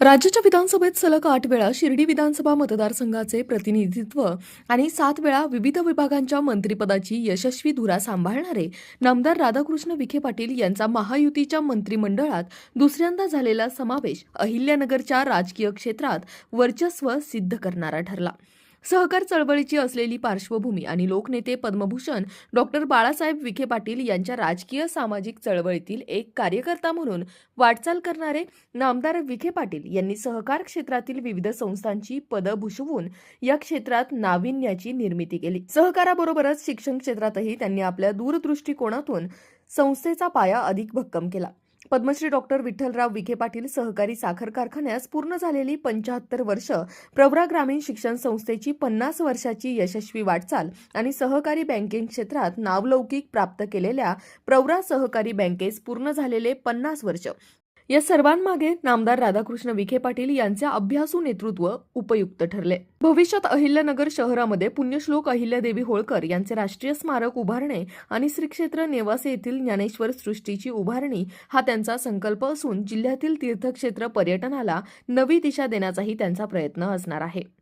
राज्याच्या विधानसभेत सलग आठ वेळा शिर्डी विधानसभा मतदारसंघाचे प्रतिनिधित्व आणि सात वेळा विविध विभागांच्या मंत्रिपदाची यशस्वी धुरा सांभाळणारे नामदार राधाकृष्ण विखे पाटील यांचा महायुतीच्या मंत्रिमंडळात दुसऱ्यांदा झालेला समावेश अहिल्यानगरच्या राजकीय क्षेत्रात वर्चस्व सिद्ध करणारा ठरला. सहकार चळवळीची असलेली पार्श्वभूमी आणि लोकनेते पद्मभूषण डॉक्टर बाळासाहेब विखे पाटील यांच्या राजकीय सामाजिक चळवळीतील एक कार्यकर्ता म्हणून वाटचाल करणारे नामदार विखे पाटील यांनी सहकार क्षेत्रातील विविध संस्थांची पदं भूषवून या क्षेत्रात नाविन्याची निर्मिती केली. सहकाराबरोबरच शिक्षण क्षेत्रातही त्यांनी आपल्या दूरदृष्टिकोनातून संस्थेचा पाया अधिक भक्कम केला. पद्मश्री डॉक्टर विठ्ठलराव विखे पाटील सहकारी साखर कारखान्यास पूर्ण झालेली पंचाहत्तर वर्ष प्रवरा ग्रामीण शिक्षण संस्थेची पन्नास वर्षाची यशस्वी वाटचाल आणि सहकारी बँकिंग क्षेत्रात नावलौकिक प्राप्त केलेल्या प्रवरा सहकारी बँकेस पूर्ण झालेले पन्नास वर्ष. या सर्वांमागे नामदार राधाकृष्ण विखे पाटील यांचे अभ्यासू नेतृत्व उपयुक्त ठरले. भविष्यात अहिल्यानगर शहरामध्ये पुण्यश्लोक अहिल्यादेवी होळकर यांचे राष्ट्रीय स्मारक उभारणे आणि श्री क्षेत्र नेवासे येथील ज्ञानेश्वर सृष्टीची उभारणी हा त्यांचा संकल्प असून जिल्ह्यातील तीर्थक्षेत्र पर्यटनाला नवी दिशा देण्याचाही त्यांचा प्रयत्न असणार आहे.